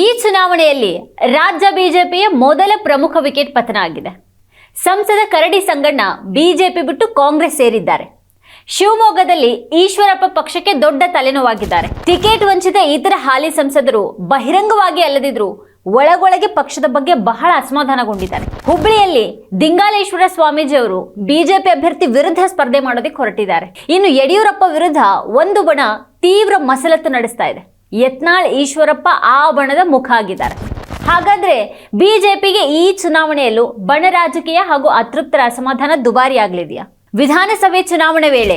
ಈ ಚುನಾವಣೆಯಲ್ಲಿ ರಾಜ್ಯ ಬಿಜೆಪಿಯ ಮೊದಲ ಪ್ರಮುಖ ವಿಕೆಟ್ ಪತನ ಆಗಿದೆ ಸಂಸದ ಕರಡಿ ಸಂಗಣ್ಣ ಬಿಜೆಪಿ ಬಿಟ್ಟು ಕಾಂಗ್ರೆಸ್ ಸೇರಿದ್ದಾರೆ. ಶಿವಮೊಗ್ಗದಲ್ಲಿ ಈಶ್ವರಪ್ಪ ಪಕ್ಷಕ್ಕೆ ದೊಡ್ಡ ತಲೆನೋವಾಗಿದ್ದಾರೆ. ಟಿಕೆಟ್ ವಂಚಿತ ಇತರ ಹಾಲಿ ಸಂಸದರು ಬಹಿರಂಗವಾಗಿ ಅಲ್ಲದಿದ್ರು ಒಳಗೊಳಗೆ ಪಕ್ಷದ ಬಗ್ಗೆ ಬಹಳ ಅಸಮಾಧಾನಗೊಂಡಿದ್ದಾರೆ. ಹುಬ್ಬಳ್ಳಿಯಲ್ಲಿ ದಿಂಗಾಲೇಶ್ವರ ಸ್ವಾಮೀಜಿ ಅವರು ಬಿಜೆಪಿ ಅಭ್ಯರ್ಥಿ ವಿರುದ್ಧ ಸ್ಪರ್ಧೆ ಮಾಡೋದಕ್ಕೆ ಹೊರಟಿದ್ದಾರೆ. ಇನ್ನು ಯಡಿಯೂರಪ್ಪ ವಿರುದ್ಧ ಒಂದು ಬಣ ತೀವ್ರ ಮಸಲತ್ತು ನಡೆಸ್ತಾ ಇದೆ. ಯತ್ನಾಳ್ ಈಶ್ವರಪ್ಪ ಆ ಬಣದ ಮುಖ ಆಗಿದ್ದಾರೆ. ಹಾಗಾದ್ರೆ ಬಿಜೆಪಿಗೆ ಈ ಚುನಾವಣೆಯಲ್ಲೂ ಬಣ ರಾಜಕೀಯ ಹಾಗೂ ಅತೃಪ್ತರ ಅಸಮಾಧಾನ ದುಬಾರಿ ಆಗಲಿದೆಯಾ? ವಿಧಾನಸಭೆ ಚುನಾವಣೆ ವೇಳೆ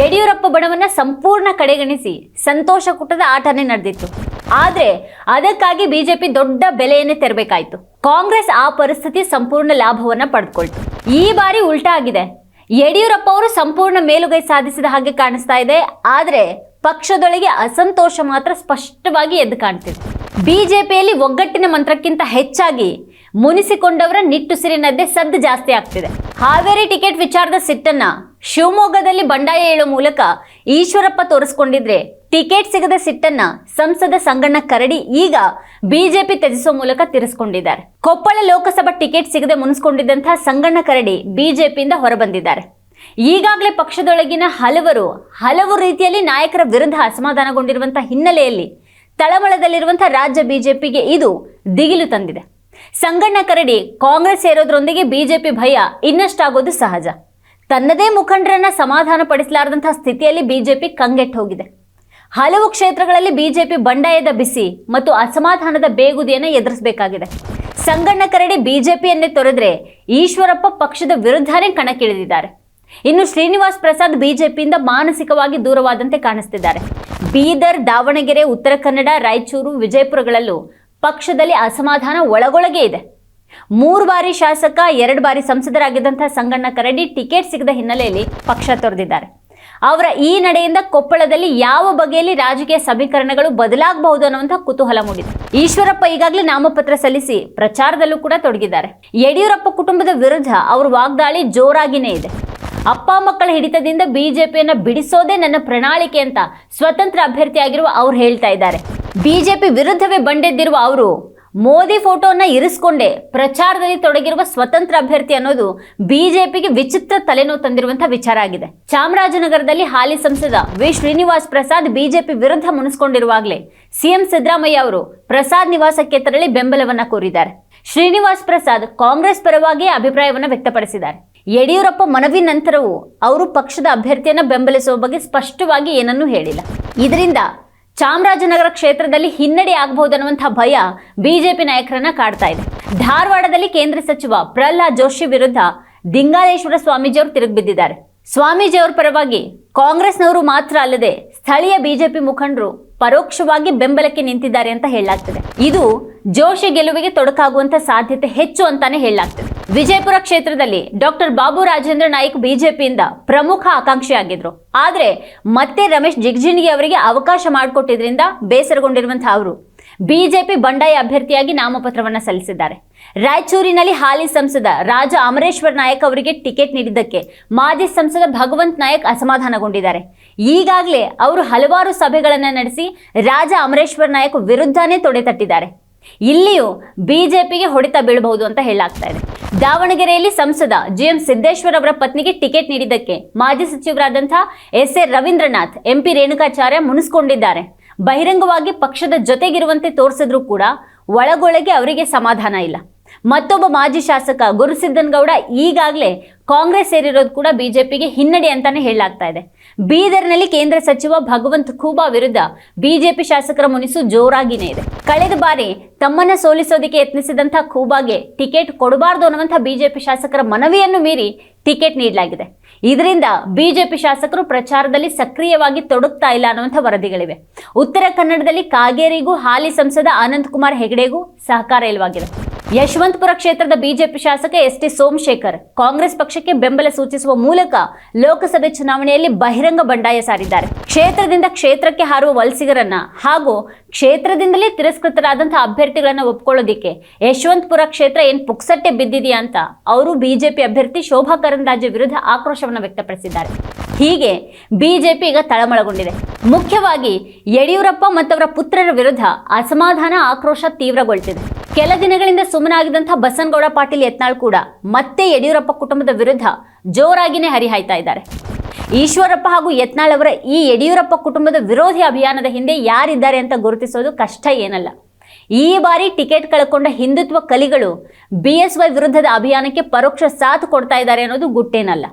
ಯಡಿಯೂರಪ್ಪ ಬಣವನ್ನ ಸಂಪೂರ್ಣ ಕಡೆಗಣಿಸಿ ಸಂತೋಷ ಕುಟದ ಆಟನೇ ನಡೆದಿತ್ತು. ಆದ್ರೆ ಅದಕ್ಕಾಗಿ ಬಿಜೆಪಿ ದೊಡ್ಡ ಬೆಲೆಯನ್ನೇ ತೆರಬೇಕಾಯ್ತು. ಕಾಂಗ್ರೆಸ್ ಆ ಪರಿಸ್ಥಿತಿ ಸಂಪೂರ್ಣ ಲಾಭವನ್ನ ಪಡೆದುಕೊಳ್ತು ಈ ಬಾರಿ ಉಲ್ಟಾ ಆಗಿದೆ. ಯಡಿಯೂರಪ್ಪ ಅವರು ಸಂಪೂರ್ಣ ಮೇಲುಗೈ ಸಾಧಿಸಿದ ಹಾಗೆ ಕಾಣಿಸ್ತಾ ಇದೆ. ಆದ್ರೆ ಪಕ್ಷದೊಳಗೆ ಅಸಂತೋಷ ಮಾತ್ರ ಸ್ಪಷ್ಟವಾಗಿ ಎದ್ದು ಕಾಣ್ತಿದೆ. ಬಿಜೆಪಿಯಲ್ಲಿ ಒಗ್ಗಟ್ಟಿನ ಮಂತ್ರಕ್ಕಿಂತ ಹೆಚ್ಚಾಗಿ ಮುನಿಸಿಕೊಂಡವರ ನಿಟ್ಟುಸಿರಿನದ್ದೇ ಸದ್ದು ಜಾಸ್ತಿ ಆಗ್ತಿದೆ. ಹಾವೇರಿ ಟಿಕೆಟ್ ವಿಚಾರದ ಸಿಟ್ಟನ್ನ ಶಿವಮೊಗ್ಗದಲ್ಲಿ ಬಂಡಾಯ ಹೇಳೋ ಮೂಲಕ ಈಶ್ವರಪ್ಪ ತೋರಿಸ್ಕೊಂಡಿದ್ರೆ ಟಿಕೆಟ್ ಸಿಗದ ಸಿಟ್ಟನ್ನ ಸಂಸದ ಸಂಗಣ್ಣ ಕರಡಿ ಈಗ ಬಿಜೆಪಿ ತ್ಯಜಿಸುವ ಮೂಲಕ ತಿರುಸ್ಕೊಂಡಿದ್ದಾರೆ. ಕೊಪ್ಪಳ ಲೋಕಸಭಾ ಟಿಕೆಟ್ ಸಿಗದೆ ಮುನಿಸ್ಕೊಂಡಿದ್ದಂತಹ ಸಂಗಣ್ಣ ಕರಡಿ ಬಿಜೆಪಿಯಿಂದ ಹೊರಬಂದಿದ್ದಾರೆ. ಈಗಾಗಲೇ ಪಕ್ಷದೊಳಗಿನ ಹಲವರು, ಹಲವು ರೀತಿಯಲ್ಲಿ ನಾಯಕರ ವಿರುದ್ಧ ಅಸಮಾಧಾನಗೊಂಡಿರುವಂಥ ಹಿನ್ನೆಲೆಯಲ್ಲಿ ತಳಮಳದಲ್ಲಿರುವಂತಹ ರಾಜ್ಯ ಬಿಜೆಪಿಗೆ ಇದು ದಿಗಿಲು ತಂದಿದೆ. ಸಂಗಣ್ಣ ಕರಡಿ ಕಾಂಗ್ರೆಸ್ ಸೇರೋದ್ರೊಂದಿಗೆ ಬಿಜೆಪಿ ಭಯ ಇನ್ನಷ್ಟಾಗೋದು ಸಹಜ. ತನ್ನದೇ ಮುಖಂಡರನ್ನ ಸಮಾಧಾನ ಪಡಿಸಲಾರದಂತಹ ಸ್ಥಿತಿಯಲ್ಲಿ ಬಿಜೆಪಿ ಕಂಗೆಟ್ಟು ಹೋಗಿದೆ. ಹಲವು ಕ್ಷೇತ್ರಗಳಲ್ಲಿ ಬಿಜೆಪಿ ಬಂಡಾಯದ ಬಿಸಿ ಮತ್ತು ಅಸಮಾಧಾನದ ಬೇಗುದಿಯನ್ನು ಎದುರಿಸಬೇಕಾಗಿದೆ. ಸಂಗಣ್ಣ ಕರಡಿ ಬಿಜೆಪಿಯನ್ನೇ ತೊರೆದ್ರೆ ಈಶ್ವರಪ್ಪ ಪಕ್ಷದ ವಿರುದ್ಧನೇ ಕಣಕ್ಕಿಳಿದಿದ್ದಾರೆ. ಇನ್ನು ಶ್ರೀನಿವಾಸ್ ಪ್ರಸಾದ್ ಬಿಜೆಪಿಯಿಂದ ಮಾನಸಿಕವಾಗಿ ದೂರವಾದಂತೆ ಕಾಣಿಸ್ತಿದ್ದಾರೆ. ಬೀದರ್, ದಾವಣಗೆರೆ, ಉತ್ತರ ಕನ್ನಡ, ರಾಯಚೂರು, ವಿಜಯಪುರಗಳಲ್ಲೂ ಪಕ್ಷದಲ್ಲಿ ಅಸಮಾಧಾನ ಒಳಗೊಳಗೆ ಇದೆ. ಮೂರು ಬಾರಿ ಶಾಸಕ, ಎರಡು ಬಾರಿ ಸಂಸದರಾಗಿದ್ದಂತಹ ಸಂಗಣ್ಣ ಕರಡಿ ಟಿಕೆಟ್ ಸಿಗದ ಹಿನ್ನೆಲೆಯಲ್ಲಿ ಪಕ್ಷ ತೊರೆದಿದ್ದಾರೆ. ಅವರ ಈ ನಡೆಯಿಂದ ಕೊಪ್ಪಳದಲ್ಲಿ ಯಾವ ಬಗೆಯಲ್ಲಿ ರಾಜಕೀಯ ಸಮೀಕರಣಗಳು ಬದಲಾಗಬಹುದು ಅನ್ನುವಂಥ ಕುತೂಹಲ ಮೂಡಿದೆ. ಈಶ್ವರಪ್ಪ ಈಗಾಗಲೇ ನಾಮಪತ್ರ ಸಲ್ಲಿಸಿ ಪ್ರಚಾರದಲ್ಲೂ ಕೂಡ ತೊಡಗಿದ್ದಾರೆ. ಯಡಿಯೂರಪ್ಪ ಕುಟುಂಬದ ವಿರುದ್ಧ ಅವ್ರ ವಾಗ್ದಾಳಿ ಜೋರಾಗಿನೇ ಇದೆ. ಅಪ್ಪ ಮಕ್ಕಳ ಹಿಡಿತದಿಂದ ಬಿಜೆಪಿಯನ್ನ ಬಿಡಿಸೋದೇ ನನ್ನ ಪ್ರಣಾಳಿಕೆ ಅಂತ ಸ್ವತಂತ್ರ ಅಭ್ಯರ್ಥಿಯಾಗಿರುವ ಅವ್ರು ಹೇಳ್ತಾ ಇದ್ದಾರೆ. ಬಿಜೆಪಿ ವಿರುದ್ಧವೇ ಬಂಡೆದ್ದಿರುವ ಅವರು ಮೋದಿ ಫೋಟೋನ ಇರಿಸ್ಕೊಂಡೇ, ಪ್ರಚಾರದಲ್ಲಿ ತೊಡಗಿರುವ ಸ್ವತಂತ್ರ ಅಭ್ಯರ್ಥಿ ಅನ್ನೋದು ಬಿಜೆಪಿಗೆ ವಿಚಿತ್ರ ತಲೆನೋವು ತಂದಿರುವಂತಹ ವಿಚಾರ ಆಗಿದೆ. ಚಾಮರಾಜನಗರದಲ್ಲಿ ಹಾಲಿ ಸಂಸದ ವಿ. ಶ್ರೀನಿವಾಸ್ ಪ್ರಸಾದ್ ಬಿಜೆಪಿ ವಿರುದ್ಧ ಮುನಿಸ್ಕೊಂಡಿರುವಾಗಲೇ ಸಿಎಂ ಸಿದ್ದರಾಮಯ್ಯ ಅವರು ಪ್ರಸಾದ್ ನಿವಾಸಕ್ಕೆ ತೆರಳಿ ಬೆಂಬಲವನ್ನ ಕೋರಿದ್ದಾರೆ. ಶ್ರೀನಿವಾಸ್ ಪ್ರಸಾದ್ ಕಾಂಗ್ರೆಸ್ ಪರವಾಗಿ ಅಭಿಪ್ರಾಯವನ್ನ ವ್ಯಕ್ತಪಡಿಸಿದ್ದಾರೆ. ಯಡಿಯೂರಪ್ಪ ಮನವಿ ನಂತರವೂ ಅವರು ಪಕ್ಷದ ಅಭ್ಯರ್ಥಿಯನ್ನ ಬೆಂಬಲಿಸುವ ಬಗ್ಗೆ ಸ್ಪಷ್ಟವಾಗಿ ಏನನ್ನೂ ಹೇಳಿಲ್ಲ. ಇದರಿಂದ ಚಾಮರಾಜನಗರ ಕ್ಷೇತ್ರದಲ್ಲಿ ಹಿನ್ನಡೆ ಆಗಬಹುದನ್ನುವಂತಹ ಭಯ ಬಿಜೆಪಿ ನಾಯಕರನ್ನ ಕಾಡ್ತಾ ಇದೆ. ಧಾರವಾಡದಲ್ಲಿ ಕೇಂದ್ರ ಸಚಿವ ಪ್ರಹ್ಲಾದ್ ಜೋಶಿ ವಿರುದ್ಧ ದಿಂಗಾಲೇಶ್ವರ ಸ್ವಾಮೀಜಿಯವರು ತಿರುಗಿಬಿದ್ದಿದ್ದಾರೆ ಸ್ವಾಮೀಜಿಯವರ ಪರವಾಗಿ ಕಾಂಗ್ರೆಸ್ನವರು ಮಾತ್ರ ಅಲ್ಲದೆ ಸ್ಥಳೀಯ ಬಿಜೆಪಿ ಮುಖಂಡರು ಪರೋಕ್ಷವಾಗಿ ಬೆಂಬಲಕ್ಕೆ ನಿಂತಿದ್ದಾರೆ ಅಂತ ಹೇಳಲಾಗ್ತದೆ. ಇದು ಜೋಶಿ ಗೆಲುವಿಗೆ ತೊಡಕಾಗುವಂತ ಸಾಧ್ಯತೆ ಹೆಚ್ಚು ಅಂತಾನೆ ಹೇಳಲಾಗ್ತದೆ. ವಿಜಯಪುರ ಕ್ಷೇತ್ರದಲ್ಲಿ ಡಾಕ್ಟರ್ ಬಾಬು ರಾಜೇಂದ್ರ ನಾಯ್ಕ್ ಬಿಜೆಪಿಯಿಂದ ಪ್ರಮುಖ ಆಕಾಂಕ್ಷಿಯಾಗಿದ್ರು. ಆದ್ರೆ ಮತ್ತೆ ರಮೇಶ್ ಜಿಗಜಿಣಗಿ ಅವರಿಗೆ ಅವಕಾಶ ಮಾಡಿಕೊಟ್ಟಿದ್ರಿಂದ ಬೇಸರಗೊಂಡಿರುವಂತಹ ಅವರು ಬಿಜೆಪಿ ಬಂಡಾಯ ಅಭ್ಯರ್ಥಿಯಾಗಿ ನಾಮಪತ್ರವನ್ನ ಸಲ್ಲಿಸಿದ್ದಾರೆ. ರಾಯಚೂರಿನಲ್ಲಿ ಹಾಲಿ ಸಂಸದ ರಾಜ ಅಮರೇಶ್ವರ್ ನಾಯಕ್ ಅವರಿಗೆ ಟಿಕೆಟ್ ನೀಡಿದ್ದಕ್ಕೆ ಮಾಜಿ ಸಂಸದ ಭಗವಂತ್ ನಾಯಕ್ ಅಸಮಾಧಾನಗೊಂಡಿದ್ದಾರೆ. ಈಗಾಗಲೇ ಅವರು ಹಲವಾರು ಸಭೆಗಳನ್ನು ನಡೆಸಿ ರಾಜ ಅಮರೇಶ್ವರ್ ನಾಯಕ್ ವಿರುದ್ಧನೇ ತೊಡೆ ತಟ್ಟಿದ್ದಾರೆ. ಇಲ್ಲಿಯೂ ಬಿಜೆಪಿಗೆ ಹೊಡೆತ ಬೀಳಬಹುದು ಅಂತ ಹೇಳಲಾಗ್ತಾ ಇದೆ. ದಾವಣಗೆರೆಯಲ್ಲಿ ಸಂಸದ ಜಿ ಎಂ ಸಿದ್ದೇಶ್ವರ್ ಅವರ ಪತ್ನಿಗೆ ಟಿಕೆಟ್ ನೀಡಿದ್ದಕ್ಕೆ ಮಾಜಿ ಸಚಿವರಾದಂತಹ S A Ravindranath, MP Renukacharya ಮುನಿಸ್ಕೊಂಡಿದ್ದಾರೆ. ಬಹಿರಂಗವಾಗಿ ಪಕ್ಷದ ಜೊತೆಗಿರುವಂತೆ ತೋರಿಸಿದ್ರೂ ಕೂಡ ಒಳಗೊಳಗೆ ಅವರಿಗೆ ಸಮಾಧಾನ ಇಲ್ಲ. ಮತ್ತೊಬ್ಬ ಮಾಜಿ ಶಾಸಕ ಗುರುಸಿದ್ದನಗೌಡ ಈಗಾಗಲೇ ಕಾಂಗ್ರೆಸ್ ಸೇರಿರೋದು ಕೂಡ ಬಿಜೆಪಿಗೆ ಹಿನ್ನಡೆ ಅಂತಾನೆ ಹೇಳಲಾಗ್ತಾ ಇದೆ. ಬೀದರ್ನಲ್ಲಿ ಕೇಂದ್ರ ಸಚಿವ ಭಗವಂತ್ ಖೂಬಾ ವಿರುದ್ಧ ಬಿಜೆಪಿ ಶಾಸಕರ ಮುನಿಸು ಜೋರಾಗಿನೇ ಇದೆ. ಕಳೆದ ಬಾರಿ ತಮ್ಮನ್ನ ಸೋಲಿಸೋದಕ್ಕೆ ಯತ್ನಿಸಿದಂಥ ಖೂಬಾಗೆ ಟಿಕೆಟ್ ಕೊಡಬಾರ್ದು ಅನ್ನುವಂಥ ಬಿಜೆಪಿ ಶಾಸಕರ ಮನವಿಯನ್ನು ಮೀರಿ ಟಿಕೆಟ್ ನೀಡಲಾಗಿದೆ. ಇದರಿಂದ ಬಿಜೆಪಿ ಶಾಸಕರು ಪ್ರಚಾರದಲ್ಲಿ ಸಕ್ರಿಯವಾಗಿ ತೊಡಗ್ತಾ ಇಲ್ಲ ಅನ್ನುವಂಥ ವರದಿಗಳಿವೆ. ಉತ್ತರ ಕನ್ನಡದಲ್ಲಿ ಕಾಗೇರಿಗೂ ಹಾಲಿ ಸಂಸದ ಆನಂದ್ ಕುಮಾರ್ ಹೆಗಡೆಗೂ ಸಹಕಾರ ಇಲ್ಲವಾಗಿದೆ. ಯಶವಂತಪುರ ಕ್ಷೇತ್ರದ ಬಿಜೆಪಿ ಶಾಸಕ ಎಸ್ ಟಿ ಸೋಮಶೇಖರ್ ಕಾಂಗ್ರೆಸ್ ಪಕ್ಷಕ್ಕೆ ಬೆಂಬಲ ಸೂಚಿಸುವ ಮೂಲಕ ಲೋಕಸಭೆ ಚುನಾವಣೆಯಲ್ಲಿ ಬಹಿರಂಗ ಬಂಡಾಯ ಸಾರಿದ್ದಾರೆ. ಕ್ಷೇತ್ರದಿಂದ ಕ್ಷೇತ್ರಕ್ಕೆ ಹಾರುವ ವಲಸಿಗರನ್ನ ಹಾಗೂ ಕ್ಷೇತ್ರದಿಂದಲೇ ತಿರಸ್ಕೃತರಾದಂತಹ ಅಭ್ಯರ್ಥಿಗಳನ್ನ ಒಪ್ಕೊಳ್ಳೋದಿಕ್ಕೆ ಯಶವಂತಪುರ ಕ್ಷೇತ್ರ ಏನ್ ಪುಕ್ಸಟ್ಟೆ ಬಿದ್ದಿದೆಯಾ ಅಂತ ಅವರು ಬಿಜೆಪಿ ಅಭ್ಯರ್ಥಿ ಶೋಭಾ ಕರಂದ್ಲಾಜೆ ವಿರುದ್ಧ ಆಕ್ರೋಶವನ್ನು ವ್ಯಕ್ತಪಡಿಸಿದ್ದಾರೆ. ಹೀಗೆ ಬಿಜೆಪಿ ಈಗ ತಳಮಳಗೊಂಡಿದೆ. ಮುಖ್ಯವಾಗಿ ಯಡಿಯೂರಪ್ಪ ಮತ್ತವರ ಪುತ್ರರ ವಿರುದ್ಧ ಅಸಮಾಧಾನ ಆಕ್ರೋಶ ತೀವ್ರಗೊಳ್ತಿದೆ. ಕೆಲ ದಿನಗಳಿಂದ ಸುಮ್ಮನಾಗಿದ್ದಂಥ ಬಸನಗೌಡ ಪಾಟೀಲ್ ಯತ್ನಾಳ್ ಕೂಡ ಮತ್ತೆ ಯಡಿಯೂರಪ್ಪ ಕುಟುಂಬದ ವಿರುದ್ಧ ಜೋರಾಗಿನೇ ಹರಿಹಾಯ್ತಾ ಇದ್ದಾರೆ. ಈಶ್ವರಪ್ಪ ಹಾಗೂ ಯತ್ನಾಳ್ ಅವರ ಈ ಯಡಿಯೂರಪ್ಪ ಕುಟುಂಬದ ವಿರೋಧಿ ಅಭಿಯಾನದ ಹಿಂದೆ ಯಾರಿದ್ದಾರೆ ಅಂತ ಗುರುತಿಸೋದು ಕಷ್ಟ ಏನಲ್ಲ. ಈ ಬಾರಿ ಟಿಕೆಟ್ ಕಳ್ಕೊಂಡ ಹಿಂದುತ್ವ ಕಲಿಗಳು ಬಿ ಎಸ್ ವೈ ವಿರುದ್ಧದ ಅಭಿಯಾನಕ್ಕೆ ಪರೋಕ್ಷ ಸಾಥ್ ಕೊಡ್ತಾ ಇದ್ದಾರೆ ಅನ್ನೋದು ಗುಟ್ಟೇನಲ್ಲ.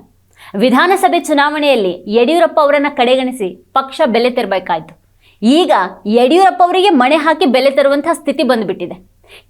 ವಿಧಾನಸಭೆ ಚುನಾವಣೆಯಲ್ಲಿ ಯಡಿಯೂರಪ್ಪ ಅವರನ್ನ ಕಡೆಗಣಿಸಿ ಪಕ್ಷ ಬೆಲೆ ತೆರಬೇಕಾಯ್ತು. ಈಗ ಯಡಿಯೂರಪ್ಪ ಅವರಿಗೆ ಮಣೆ ಹಾಕಿ ಬೆಲೆ ತರುವಂತಹ ಸ್ಥಿತಿ ಬಂದ್ಬಿಟ್ಟಿದೆ.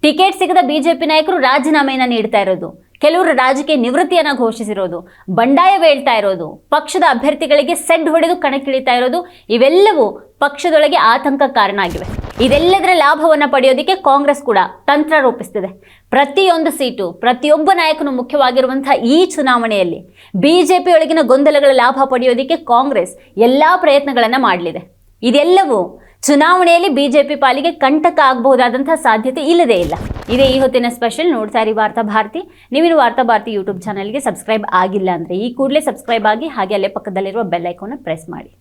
ಟಿಕೆಟ್ ಸಿಗದ ಬಿಜೆಪಿ ನಾಯಕರು ರಾಜೀನಾಮೆಯನ್ನ ನೀಡ್ತಾ ಇರೋದು, ಕೆಲವರು ರಾಜಕೀಯ ನಿವೃತ್ತಿಯನ್ನ ಘೋಷಿಸಿರೋದು, ಬಂಡಾಯ ಹೇಳ್ತಾ ಇರೋದು, ಪಕ್ಷದ ಅಭ್ಯರ್ಥಿಗಳಿಗೆ ಸೆಡ್ ಹೊಡೆದು ಕಣಕ್ಕಿಳಿತಾ ಇರೋದು, ಇವೆಲ್ಲವೂ ಪಕ್ಷದೊಳಗೆ ಆತಂಕ ಕಾರಣ ಆಗಿವೆ. ಇದೆಲ್ಲದರ ಲಾಭವನ್ನ ಪಡೆಯೋದಕ್ಕೆ ಕಾಂಗ್ರೆಸ್ ಕೂಡ ತಂತ್ರ ರೂಪಿಸ್ತಿದೆ. ಪ್ರತಿಯೊಂದು ಸೀಟು, ಪ್ರತಿಯೊಬ್ಬ ನಾಯಕನು ಮುಖ್ಯವಾಗಿರುವಂತಹ ಈ ಚುನಾವಣೆಯಲ್ಲಿ ಬಿಜೆಪಿ ಒಳಗಿನ ಗೊಂದಲಗಳ ಲಾಭ ಪಡೆಯೋದಕ್ಕೆ ಕಾಂಗ್ರೆಸ್ ಎಲ್ಲ ಪ್ರಯತ್ನಗಳನ್ನ ಮಾಡಲಿದೆ. ಇದೆಲ್ಲವೂ ಚುನಾವಣೆಯಲ್ಲಿ ಬಿಜೆಪಿ ಪಾಲಿಗೆ ಕಂಟಕ ಆಗಬಹುದಾದಂತಹ ಸಾಧ್ಯತೆ ಇಲ್ಲದೇ ಇಲ್ಲ. ಇದೇ ಈ ಹೊತ್ತಿನ ಸ್ಪೆಷಲ್ ನೋಡ್ತಾ ಇರಿ ವಾರ್ತಾ ಭಾರತಿ. ನೀವಿನ್ನು ವಾರ್ತಾ ಭಾರತಿ ಯೂಟ್ಯೂಬ್ ಚಾನಲ್ಗೆ ಸಬ್ಸ್ಕ್ರೈಬ್ ಆಗಿಲ್ಲ ಅಂದರೆ ಈ ಕೂಡಲೇ ಸಬ್ಸ್ಕ್ರೈಬ್ ಆಗಿ ಹಾಗೆ ಅಲ್ಲೇ ಪಕ್ಕದಲ್ಲಿರುವ ಬೆಲ್ ಐಕೋನ ಪ್ರೆಸ್ ಮಾಡಿ.